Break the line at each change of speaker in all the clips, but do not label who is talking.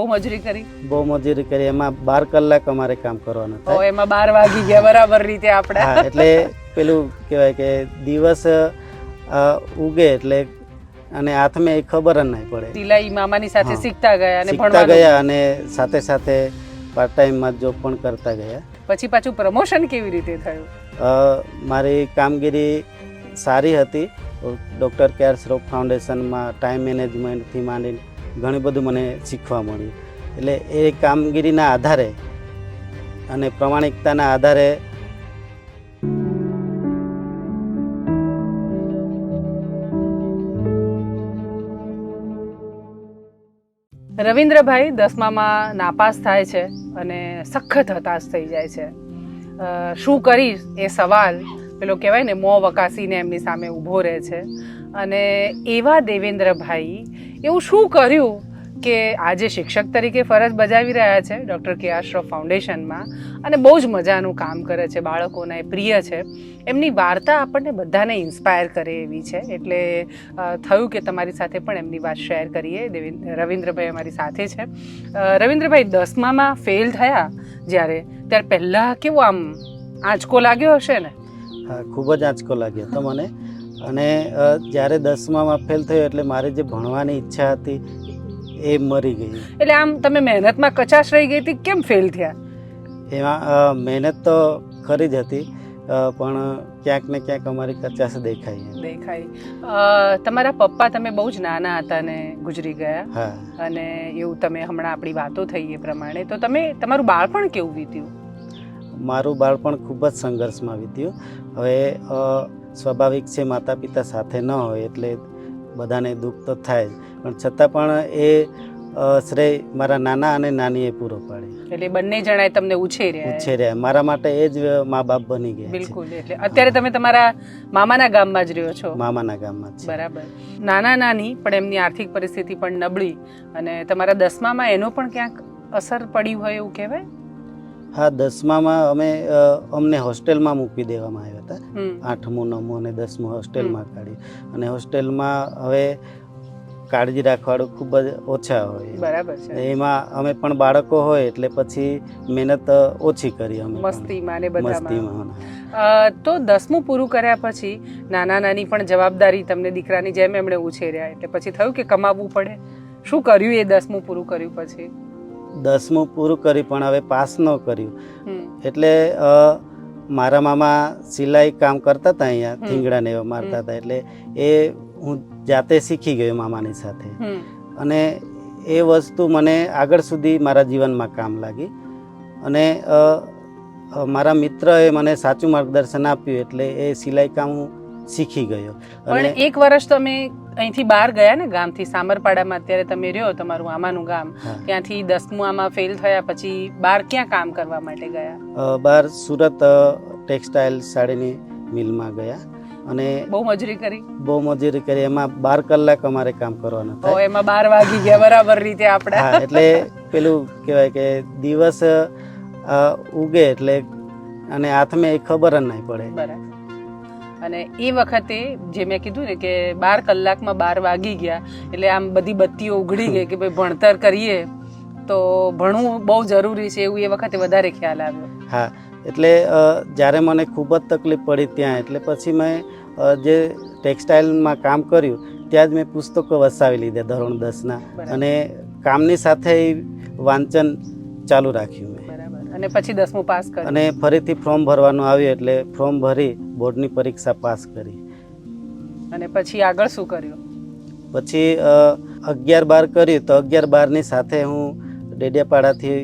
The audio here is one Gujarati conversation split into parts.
બહુ મજૂરી કરી?
બહુ મજૂરી કરી. એમાં બાર કલાક અમારે કામ કરવાનું તો
એમાં બાર વાગી ગયા બરાબર રીતે આપણે.
એટલે પેલું કહેવાય કે દિવસ ઉગે એટલે અને હાથમાં એ ખબર જ નહીં પડે.
સિલાઈ મામાની સાથે શીખતા ગયા અને
શીખતા ગયા અને સાથે સાથે પાર્ટ ટાઈમમાં જોબ પણ કરતા ગયા.
પછી પાછું પ્રમોશન કેવી રીતે થયું?
મારી કામગીરી સારી હતી. ડૉક્ટર કેર શ્રોફ ફાઉન્ડેશનમાં ટાઈમ મેનેજમેન્ટથી માંડીને ઘણું બધું મને શીખવા મળ્યું. એટલે એ કામગીરીના આધારે અને પ્રમાણિકતાના આધારે
રવિન્દ્રભાઈ દસમામાં નાપાસ થાય છે અને સખત હતાશ થઈ જાય છે. શું કરીશ એ સવાલ પેલો કહેવાય ને, મોં વકાસીને એમની સામે ઊભો રહે છે. અને એવા દેવેન્દ્રભાઈ એવું શું કર્યું કે આજે શિક્ષક તરીકે ફરજ બજાવી રહ્યા છે? Doctor K R Shroff ફાઉન્ડેશનમાં. અને બહુ જ મજાનું કામ કરે છે બાળકોના એ પ્રિય છે. એમની વાર્તા આપણને બધાને ઇન્સ્પાયર કરે એવી છે. એટલે થયું કે તમારી સાથે પણ એમની વાત શેર કરીએ. રવિન્દ્રભાઈ અમારી સાથે છે. રવિન્દ્રભાઈ દસમામાં ફેલ થયા જ્યારે ત્યારે પહેલાં કેવું આમ આંચકો લાગ્યો હશે ને?
હા, ખૂબ જ આંચકો લાગ્યો તો મને. અને જ્યારે દસમામાં ફેલ થયો એટલે મારી જે ભણવાની ઈચ્છા હતી એ મરી ગઈ.
એટલે આમ તમે મહેનતમાં કચાશ રહી ગઈ હતી કેમ ફેલ થયા?
એમાં મહેનત તો ખરી જ હતી પણ ક્યાંક ને ક્યાંક અમારી કચાશ દેખાઈ
દેખાઈ. તમારા પપ્પા તમે બહુ જ નાના હતા ને ગુજરી ગયા. અને એવું તમે હમણાં આપણી વાતો થઈ એ પ્રમાણે. તો તમે તમારું બાળપણ કેવું વીત્યું?
મારું બાળપણ ખૂબ જ સંઘર્ષમાં વીત્યું. હવે સ્વાભાવિક છે માતા પિતા સાથે ન હોય એટલે બધાને દુઃખ તો થાય જ. પણ છતાં પણ એ શ્રેય મારા નાના અને નાનીએ પૂરો પાડ્યો
એટલે બંને જણાએ તમને ઉછેર્યા
ઉછેર્યા. મારા માટે એ જ મા બાપ બની ગયા
બિલકુલ એટલે અત્યારે તમે તમારા મામાના ગામમાં જ રહ્યો છો?
મામાના ગામમાં
બરાબર. નાના નાની પણ એમની આર્થિક પરિસ્થિતિ પણ નબળી. અને તમારા દસમામાં એનો પણ ક્યાંક અસર પડી હોય એવું કહેવાય?
હા દસમામાં અમે અમને હોસ્ટેલમાં મૂકી દેવામાં આવ્યા હતા. આઠમું નવમું અને દસમું હોસ્ટેલમાં કાઢ્યું અને હોસ્ટેલમાં હવે કાળજી રાખવાળું ખૂબ જ ઓછા હોય.
બરાબર છે.
એમાં અમે પણ બાળકો હોય એટલે પછી મહેનત ઓછી કરી અમે
મસ્તીમાં ને
મસ્તીમાં
તો દસમું પૂરું કર્યા પછી નાના નાની પણ જવાબદારી તમને દીકરાની જેમ એમણે ઉછેર્યા. એટલે પછી થયું કે કમાવવું પડે? શું કર્યું એ દસમું પૂરું કર્યું પછી?
દસમું પૂરું કર્યું પણ હવે પાસ ન કર્યું. એટલે મારા મામા સિલાઈ કામ કરતા હતા અહીંયા. થીંગડા ને એવા મારતા હતા. એટલે એ હું જાતે શીખી ગયો મામાની સાથે. અને એ વસ્તુ મને આગળ સુધી મારા જીવનમાં કામ લાગી. અને મારા મિત્રએ મને સાચું માર્ગદર્શન આપ્યું એટલે એ સિલાઈ કામ હું શીખી ગયો.
પણ
અને
એક વર્ષ તમે અહીંથી બહાર ગયા ને ગામથી સામરપાડામાં અત્યારે તમે રહ્યો તમારું આમાનું ગામ ત્યાંથી દસમું આમાં ફેલ થયા પછી બહાર ક્યાં કામ કરવા માટે ગયા?
બહાર સુરત ટેક્સટાઇલ સાડીની મિલમાં ગયા અને
બહુ મજૂરી કરી?
બહુ મજૂરી કરી. એમાં બાર કલાક અમારે કામ કરવાનું થાય.
એમાં બાર વાગી ગયા બરાબર રીતે આપણે
એટલે પેલું કહેવાય કે દિવસ ઉગે એટલે અને હાથમાં એ ખબર જ નહીં પડે.
બરાબર. અને એ વખતે જે મેં કીધું ને કે બાર કલાકમાં બાર વાગી ગયા એટલે આમ બધી બત્તીઓ ઉઘડી ગઈ કે ભાઈ ભણતર કરીએ તો ભણવું બહુ જરૂરી છે એવું એ વખતે વધારે ખ્યાલ આવ્યો.
હા એટલે જ્યારે મને ખૂબ જ તકલીફ પડી ત્યાં એટલે પછી મેં જે ટેક્સટાઇલમાં કામ કર્યું ત્યાં જ મેં પુસ્તકો વસાવી લીધા ધોરણ દસના. અને કામની સાથે વાંચન ચાલુ રાખ્યું.
અને પછી દસમું પાસ કર્યું
અને ફરીથી ફોર્મ ભરવાનું આવ્યું એટલે ફોર્મ ભરી બોર્ડની પરીક્ષા પાસ કરી.
અને પછી આગળ શું કર્યું?
પછી અગિયાર બાર કર્યું તો અગિયાર બારની સાથે હું ડેડિયાપાડાથી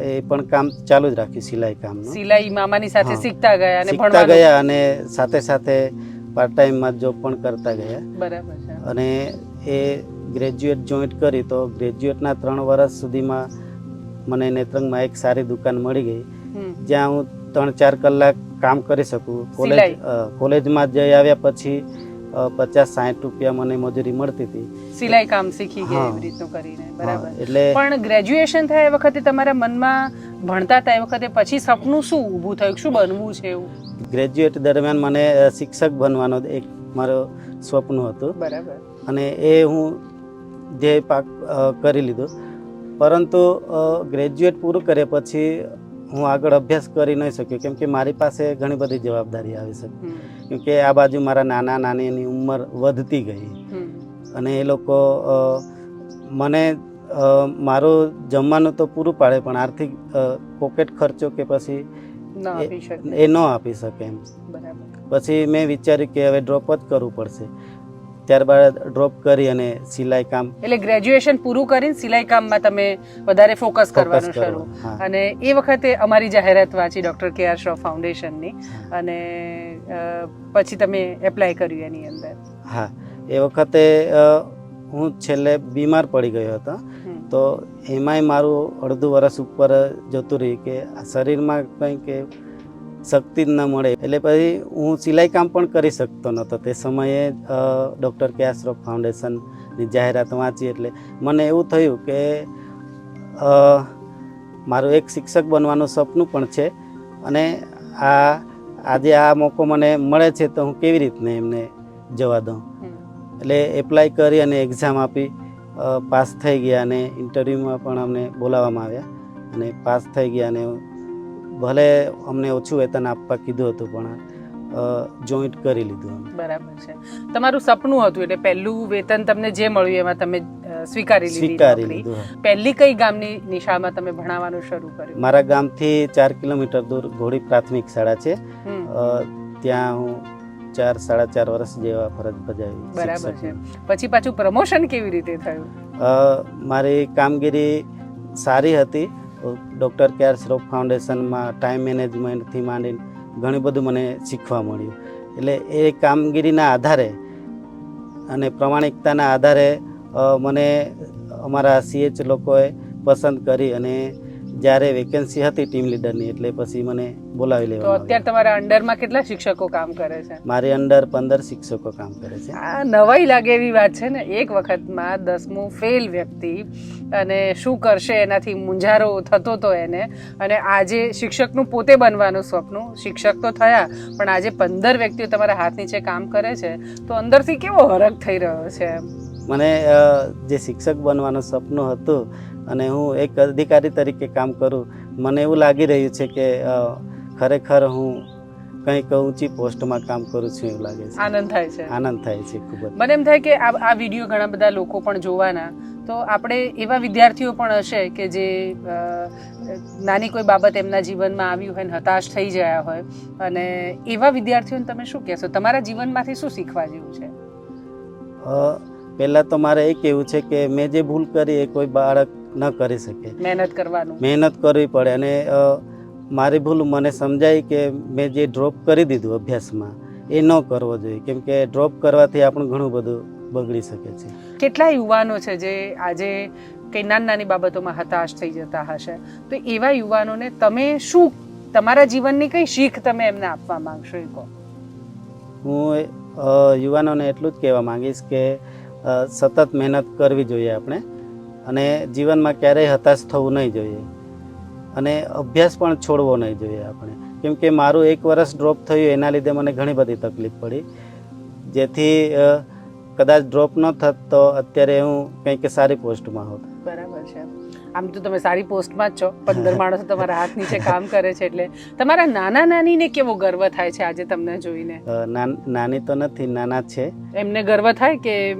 એ પણ કામ ચાલુ જ રાખ્યું સિલાઈ કામ
સિલાઈ મામાની સાથે શીખતા ગયા અને
શીખતા ગયા અને સાથે સાથે પાર્ટ ટાઈમમાં જોબ પણ કરતા ગયા.
બરાબર છે.
અને એ ગ્રેજ્યુએટ જોઈન્ટ કરી તો ગ્રેજ્યુએટના ત્રણ વર્ષ સુધીમાં મને નેત્રંગમાં એક સારી દુકાન મળી ગઈ જ્યાં હું ત્રણ ચાર કલાક કામ કરી શકું. કોલેજ કોલેજમાં જઈ આવ્યા પછી પચાસ સાઠ રૂપિયા મને મજૂરી મળતી હતી.
સિલાઈ કામ શીખી ગયા એવી રીતનું કરીને બરાબર.
એટલે
પણ ગ્રેજ્યુએશન થયા એ વખતે તમારા મનમાં ભણતા હતા એ વખતે પછી સપનું શું ઊભું થયું? શું બનવું છે એવું?
ગ્રેજ્યુએટ દરમિયાન મને શિક્ષક બનવાનો એક મારો સ્વપ્ન હતું.
બરાબર.
અને એ હું ધ્યેય પાક કરી લીધું. પરંતુ ગ્રેજ્યુએટ પૂરું કર્યા પછી હું આગળ અભ્યાસ કરી નહીં શક્યો કેમ કે મારી પાસે ઘણી બધી જવાબદારી આવી શકે કેમ કે આ બાજુ મારા નાના નાનીની ઉંમર વધતી ગઈ. અને એ લોકો મને મારું જમવાનું તો પૂરું પાડે પણ આર્થિક પોકેટ ખર્ચો કે પછી એ ન આપી શકે એમ. પછી મેં વિચાર્યું કે હવે ડ્રોપ જ કરવું પડશે. ત્યારબાદ ડ્રોપ કરી અને સિલાઈ કામ
એટલે ગ્રેજ્યુએશન પૂરું કરીને સિલાઈ કામમાં તમે વધારે ફોકસ કરવાનું શરૂ. અને એ વખતે અમારી જાહેરાત વાંચી ડૉક્ટર કે આર શ્રોફ ફાઉન્ડેશનની અને પછી તમે એપ્લાય કર્યું એની અંદર.
હા. એ વખતે હું છેલ્લે બીમાર પડી ગયો હતો. તો એમાંય મારું અડધું વર્ષ ઉપર જતું રહ્યું કે શરીરમાં કંઈ કે શક્તિ જ ન મળે. એટલે પછી હું સિલાઈ કામ પણ કરી શકતો નહોતો. તે સમયે ડૉક્ટર કે આશ્રફ ફાઉન્ડેશનની જાહેરાત વાંચી એટલે મને એવું થયું કે મારું એક શિક્ષક બનવાનું સપનું પણ છે અને આ આજે આ મોકો મને મળે છે તો હું કેવી રીતને એમને જવા દઉં. એટલે એપ્લાય કરી અને એક્ઝામ આપી પાસ થઈ ગયા અને ઇન્ટરવ્યૂમાં પણ અમને બોલાવવામાં આવ્યા અને પાસ થઈ ગયા અને ભલે અમને ઓછું વેતન આપવા કીધું હતું પણ જોઈન્ટ કરી લીધું
બરાબર છે. તમારું સપનું હતું એટલે પહેલું વેતન તમને જે મળ્યું એમાં તમે સ્વીકારી લીધી
સ્વીકારી લીધું
પહેલી કઈ ગામની નિશાળમાં તમે ભણાવવાનું શરૂ કર્યું?
મારા ગામથી ચાર કિલોમીટર દૂર ઘોડી પ્રાથમિક શાળા છે. ત્યાં હું ચાર સાડા ચાર વર્ષ જેવા ફરજ બજાવી
બરાબર છે. પછી પાછું પ્રમોશન કેવી રીતે થયું?
મારી કામગીરી સારી હતી. ડૉક્ટર કેર શ્રોફ ફાઉન્ડેશનમાં ટાઈમ મેનેજમેન્ટથી માંડીને ઘણું બધું મને શીખવા મળ્યું. એટલે એ કામગીરીના આધારે અને પ્રમાણિકતાના આધારે મને અમારા સીએચ લોકોએ પસંદ કરી અને જ્યારે વેકેન્સી હતી ટીમ લીડરની એટલે પછી મને બોલાવી
તો અત્યારે તમારા અંડરમાં કેટલા શિક્ષકો કામ કરે છે?
મારી અંડર પંદર શિક્ષકો કામ કરે છે.
આ નવાઈ લાગે એવી વાત છે ને એક વખતમાં દસમું ફેલ વ્યક્તિ અને શું કરશે એનાથી મુંજારો થતો હતો એને. અને આજે શિક્ષકનું પોતે બનવાનું સ્વપ્ન શિક્ષક તો થયા પણ આજે પંદર વ્યક્તિઓ તમારા હાથ નીચે કામ કરે છે તો અંદરથી કેવો હરક થઈ રહ્યો છે
મને જે શિક્ષક બનવાનું સપનું હતું અને હું એક અધિકારી તરીકે કામ કરું. મને એવું લાગી રહ્યું છે કે ખરેખર હું કંઈક ઊંચી પોસ્ટમાં કામ કરું છું એવું લાગે છે.
આનંદ થાય છે.
આનંદ થાય છે ખૂબ જ.
મને એમ થાય કે આ આ વીડિયો ઘણા બધા લોકો પણ જોવાના. તો આપણે એવા વિદ્યાર્થીઓ પણ હશે કે જે નાની કોઈ બાબત એમના જીવનમાં આવી હોય ને હતાશ થઈ ગયા હોય. અને એવા વિદ્યાર્થીઓને તમે શું કહેશો? તમારા જીવનમાંથી શું શીખવા જેવું છે?
પહેલાં તો મારે એ કહેવું છે કે મેં જે ભૂલ કરી એ કોઈ બાળક ન કરી શકે.
મહેનત કરવાનું.
મહેનત કરવી પડે અને મારી ભૂલ મને સમજાય કે મેં જે ડ્રોપ કરી દીધું અભ્યાસમાં એ ન કરવો જોઈએ. કેમ કે ડ્રોપ કરવાથી આપણું ઘણું બધું બગડી શકે છે.
કેટલા યુવાનો છે જે આજે કઈ નાની નાની બાબતોમાં હતાશ થઈ જતા હશે? તો એવા યુવાનોને તમે શું તમારા જીવનની કઈ શીખ તમે એમને આપવા માંગશો એ કહો
હું યુવાનોને એટલું જ કહેવા માંગીશ કે સતત મહેનત કરવી જોઈએ આપણે. અને જીવનમાં ક્યારેય હતાશ થવું નહીં જોઈએ. અને અભ્યાસ પણ છોડવો નહીં જોઈએ આપણે. કેમ કે મારું એક વર્ષ ડ્રોપ થયું એના લીધે મને ઘણી બધી તકલીફ પડી. જેથી કદાચ ડ્રોપ ન થત તો અત્યારે હું કંઈક સારી પોસ્ટમાં હોત.
બરાબર છે. આમ તો તમે સારી પોસ્ટમાં જ છો. પંદર માણસો તમારા હાથ નીચે કામ કરે છે એટલે તમારા નાના નાનીને કેવો ગર્વ થાય છે આજે તમને જોઈને?
નાન- નાની તો નથી નાના છે.
એમને ગર્વ થાય કે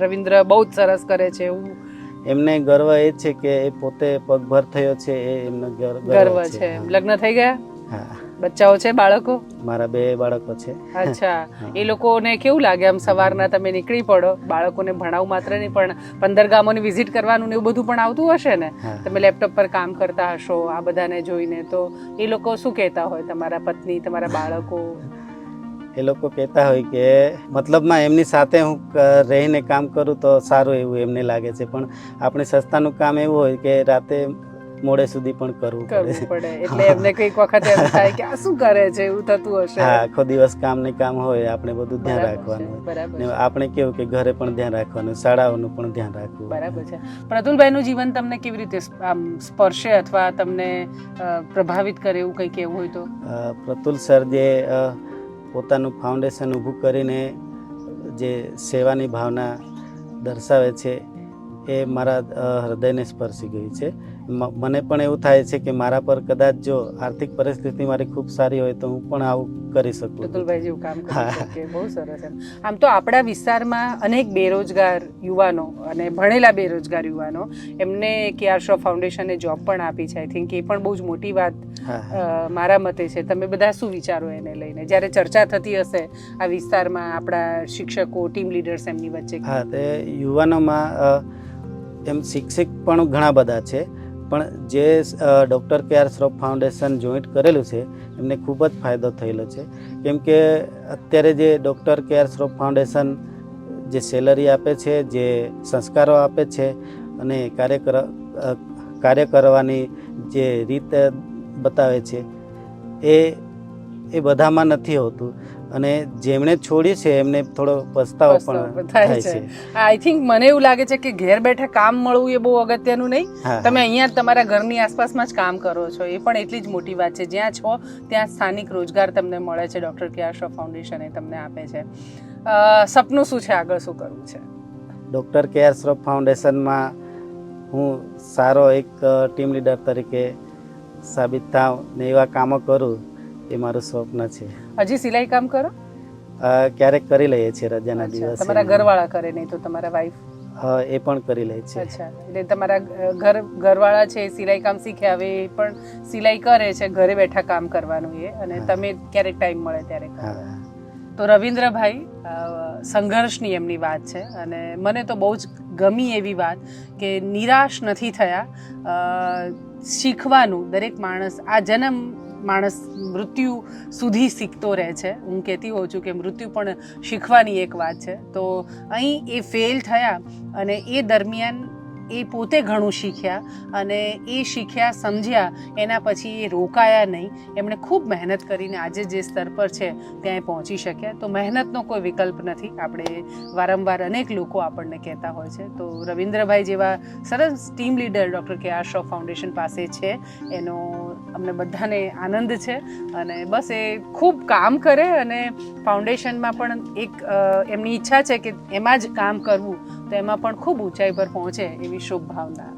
રવિન્દ્ર બહુ જ સરસ કરે છે એવું
એમને ગર્વ એ છે કે એ પોતે પગભર થયો છે એ એમનો
ગર્વ છે. લગ્ન થઈ ગયા?
હા.
બચ્ચાઓ છે બાળકો?
મારા બે બાળકો છે.
અચ્છા. એ લોકોને કેવું લાગે આમ સવારના તમે નીકળી પડો? બાળકોને ભણાવું માત્ર નહીં પણ પંદર ગામોની વિઝિટ કરવાનું ને એવું બધું પણ આવતું હશે ને? તમે લેપટોપ પર કામ કરતા હશો આ બધાને જોઈને તો એ લોકો શું કહેતા હોય? તમારા પત્ની તમારા બાળકો?
એ લોકો કહેતા હોય કે મતલબમાં એમની સાથે હું રહીને કામ કરું તો સારું એવું એમને લાગે છે. પણ આપણે સસ્તાનું કામ એવું હોય કે રાતે મોડે સુધી પણ કરવું પડે.
એટલે એમને કંઈક વખત એમ થાય કે આ શું કરે છે? એવું થતું હશે.
હા આખો દિવસ કામ ને કામ હોય આપણે બધું ધ્યાન રાખવાનું ને આપણે કેવું કે ઘરે પણ ધ્યાન રાખવાનું શાળાઓનું પણ ધ્યાન રાખવું.
બરાબર છે. પ્રતુલભાઈનું જીવન તમને કેવી રીતે આમ સ્પર્શે અથવા તમને પ્રભાવિત કરે એવું કંઈ કહેવું હોય તો?
પ્રતુલ સર જે પોતાનું ફાઉન્ડેશન ઊભું કરીને જે સેવાની ભાવના દર્શાવે છે એ મારા હૃદયને સ્પર્શી ગઈ છે. મને પણ એવું થાય છે કે મારા પર કદાચ જો આર્થિક પરિસ્થિતિ મારી ખૂબ સારી હોય તો હું પણ આવું કરી શકું.
અતુલભાઈ જેવું કામ કરી. શકે બહુ સરસ એમ. આમ તો આપણા વિસ્તારમાં અનેક બેરોજગાર યુવાનો અને ભણેલા બેરોજગાર યુવાનો એમને કે શો ફાઉન્ડેશને જોબ પણ આપી છે આઈ થિંક એ પણ બહુ જ મોટી વાત મારા મતે છે. તમે બધા શું વિચારો એને લઈને? જ્યારે ચર્ચા થતી હશે આ વિસ્તારમાં આપણા શિક્ષકો ટીમ લીડર્સ એમની વચ્ચે.
હા તે યુવાનોમાં એમ શિક્ષક પણ ઘણા બધા છે. પણ જે doctor K R Shroff foundation joint કરેલું છે, એમને ખૂબ જ ફાયદો થયેલો છે. કેમ કે અત્યારે જે doctor K R Shroff foundation જે સેલરી આપે છે, જે સંસ્કારો આપે છે અને કાર્ય કાર્ય કરવાની જે રીત બતાવે છે, એ એ બધામાં નથી હોતું. અને જેમણે છોડી છે એમને થોડો પસ્તાવો પણ
થાય છે. આઈ થિંક મને એવું લાગે છે કે ઘેર બેઠા કામ મળવું એ બહુ અગત્યનું નહીં. તમે અહીંયા તમારા ઘરની આસપાસમાં જ કામ કરો છો. એ પણ એટલી જ મોટી વાત છે. જ્યાં છો ત્યાં સ્થાનિક રોજગાર તમને મળે છે. ડૉક્ટર કે શ્રોફ ફાઉન્ડેશન એ તમને આપે છે. સપનું શું છે? આગળ શું કરવું છે?
ડૉક્ટર કેઆર શ્રોફ ફાઉન્ડેશનમાં હું સારો એક ટીમ લીડર તરીકે સાબિત થાવ ને એવા કામો કરું એ મારું સ્વપ્ન છે.
હજી સિલાઈ કામ કરો?
ક્યારેક કરી લઈએ છીએ રજાના દિવસે.
તમારા ઘરવાળા કરે નહીં તો તમારા વાઈફ
હા, એ પણ કરી લે છે.
અચ્છા એટલે તમારા ઘર ઘરવાળા છે સિલાઈ કામ શીખ્યા હવે એ પણ સિલાઈ કરે છે ઘરે બેઠા કામ કરવાનું એ. અને તમે ક્યારેક ટાઈમ મળે ત્યારે તો રવિન્દ્રભાઈ સંઘર્ષની એમની વાત છે. અને મને તો બહુ જ ગમી એવી વાત કે નિરાશ નથી થયા. શીખવાનું દરેક માણસ આ જન્મ માણસ મૃત્યુ સુધી શીખતો રહે છે. હું કહેતી હોઉં છું કે મૃત્યુ પણ શીખવાની એક વાત છે. તો અહીં એ ફેલ થયા અને એ દરમિયાન એ પોતે ઘણું શીખ્યા અને એ શીખ્યા સમજ્યા એના પછી એ રોકાયા નહીં. એમણે ખૂબ મહેનત કરીને આજે જે સ્તર પર છે ત્યાં પહોંચી શક્યા. તો મહેનતનો કોઈ વિકલ્પ નથી. આપણે વારંવાર અનેક લોકો આપણને કહેતા હોય છે. તો રવિન્દ્રભાઈ જેવા સરસ team leader doctor K R show foundation પાસે છે. એનો અમને બધાને આનંદ છે. અને બસ એ ખૂબ કામ કરે અને ફાઉન્ડેશનમાં પણ એક એમની ઈચ્છા છે કે એમાં જ કામ કરવું. તો એમાં પણ ખૂબ ઊંચાઈ પર પહોંચે એવી શુભ ભાવના